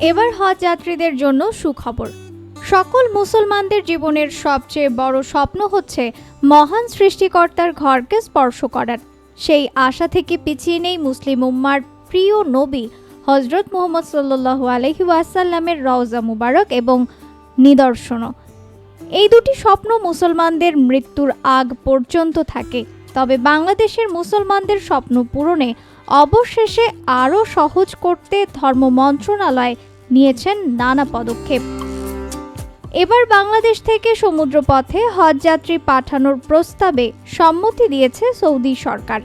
এবার হজ যাত্রীদের জন্য সুখবর। সকল মুসলমানদের জীবনের সবচেয়ে বড় স্বপ্ন হচ্ছে মহান সৃষ্টিকর্তার ঘরকে স্পর্শ করার। সেই আশা থেকে পিছিয়ে নেই মুসলিম উম্মার প্রিয় নবী হজরত মোহাম্মদ সাল্লু আলহি ওয়াসাল্লামের রওজা মুবারক এবং নিদর্শনও। এই দুটি স্বপ্ন মুসলমানদের মৃত্যুর আগ পর্যন্ত থাকে। তবে বাংলাদেশের মুসলমানদের স্বপ্ন পূরণে অবশেষে আরও সহজ করতে ধর্ম মন্ত্রণালয় নিয়েছেন নানা পদক্ষেপ। এবার বাংলাদেশ থেকে সমুদ্রপথে হজযাত্রী পাঠানোর প্রস্তাবে সম্মতি দিয়েছে সৌদি সরকার।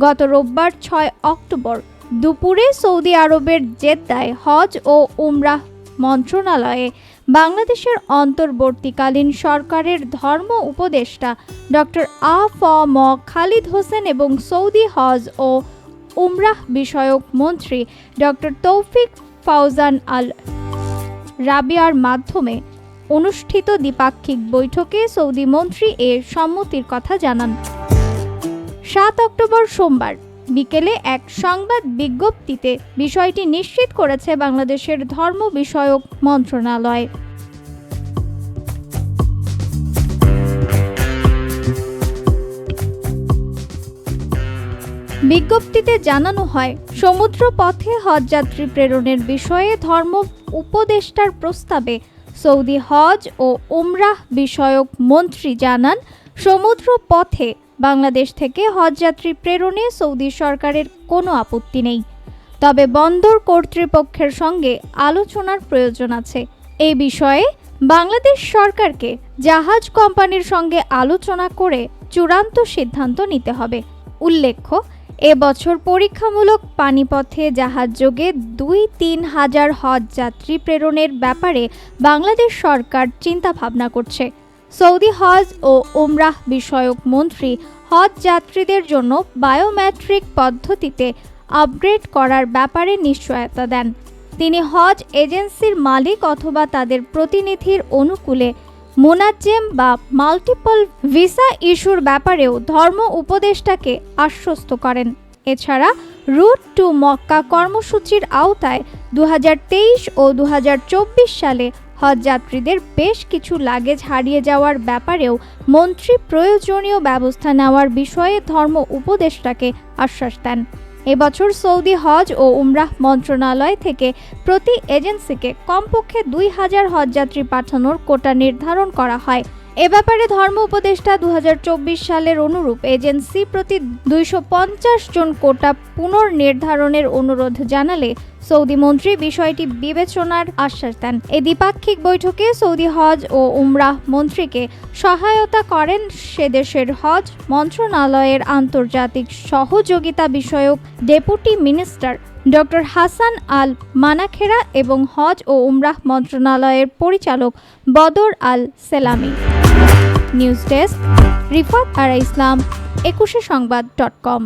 গত রোববার ছয় অক্টোবর দুপুরে সৌদি আরবের জেদ্দায় হজ ও উমরাহ মন্ত্রণালয়ে বাংলাদেশের অন্তর্বর্তীকালীন সরকারের ধর্ম উপদেষ্টা ডক্টর আ ফ ম খালিদ হোসেন এবং সৌদি হজ ও উমরাহ বিষয়ক মন্ত্রী ডক্টর তৌফিক ফাউজান আল রাবিয়ার মাধ্যমে অনুষ্ঠিত দ্বিপাক্ষিক বৈঠকে সৌদি মন্ত্রী এর সম্মতির কথা জানান। সাত অক্টোবর সোমবার বিকেলে এক সংবাদ বিজ্ঞপ্তিতে বিষয়টি নিশ্চিত করেছে বাংলাদেশের ধর্ম বিষয়ক মন্ত্রণালয়। বিজ্ঞপ্তিতে জানানো হয় সমুদ্র পথে হজযাত্রী প্রেরণের বিষয়ে ধর্ম উপদেষ্টার প্রস্তাবে সৌদি হজ ও উমরাহ বিষয়ক মন্ত্রী জানান সমুদ্র পথে বাংলাদেশ থেকে হজযাত্রী প্রেরণে সৌদি সরকারের কোনো আপত্তি নেই। তবে বন্দর কর্তৃপক্ষের সঙ্গে আলোচনার প্রয়োজন আছে। এই বিষয়ে বাংলাদেশ সরকারকে জাহাজ কোম্পানির সঙ্গে আলোচনা করে চূড়ান্ত সিদ্ধান্ত নিতে হবে। উল্লেখ্য এবছর পরীক্ষামূলক পানিপথে জাহাজযোগে দুই তিন হাজার হজ যাত্রী প্রেরণের ব্যাপারে বাংলাদেশ সরকার চিন্তা ভাবনা করছে। সৌদি হজ ও উমরাহ বিষয়ক মন্ত্রী হজ যাত্রীদের জন্য বায়োমেট্রিক পদ্ধতিতে আপগ্রেড করার ব্যাপারে নিশ্চয়তা দেন। তিনি হজ এজেন্সির মালিক অথবা তাদের প্রতিনিধির অনুকূলে মোনাজ্জেম বা মাল্টিপল ভিসা ইস্যুর ব্যাপারেও ধর্ম উপদেষ্টাকে আশ্বস্ত করেন। এছাড়া রুট টু মক্কা কর্মসূচির আওতায় দু হাজার তেইশ ও দু হাজার চব্বিশ সালে হজযাত্রীদের বেশ কিছু লাগেজ হারিয়ে যাওয়ার ব্যাপারেও মন্ত্রী প্রয়োজনীয় ব্যবস্থা নেওয়ার বিষয়ে ধর্ম উপদেষ্টাকে আশ্বাস দেন। এবছর সৌদি হজ ও উমরাহ মন্ত্রণালয় থেকে প্রতি এজেন্সিকে কমপক্ষে দুই হাজার হজযাত্রী পাঠানোর কোটা নির্ধারণ করা হয়। এ ব্যাপারে ধর্ম উপদেষ্টা দু হাজার চব্বিশ সালের অনুরূপ এজেন্সি প্রতি দুইশো পঞ্চাশ জন কোটা পুনর্নির্ধারণের অনুরোধ জানালে সৌদি মন্ত্রী বিষয়টি বিবেচনার আশ্বাস দেন। এই দ্বিপাক্ষিক বৈঠকে সৌদি হজ ও উমরাহ মন্ত্রীকে সহায়তা করেন সে দেশের হজ মন্ত্রণালয়ের আন্তর্জাতিক সহযোগিতা বিষয়ক deputy minister doctor Hasan al Manakhera এবং হজ ও উমরাহ মন্ত্রণালয়ের পরিচালক Badr al Selami. News desk, Rifat Ara Islam, Ekushey Sangbad dot কম।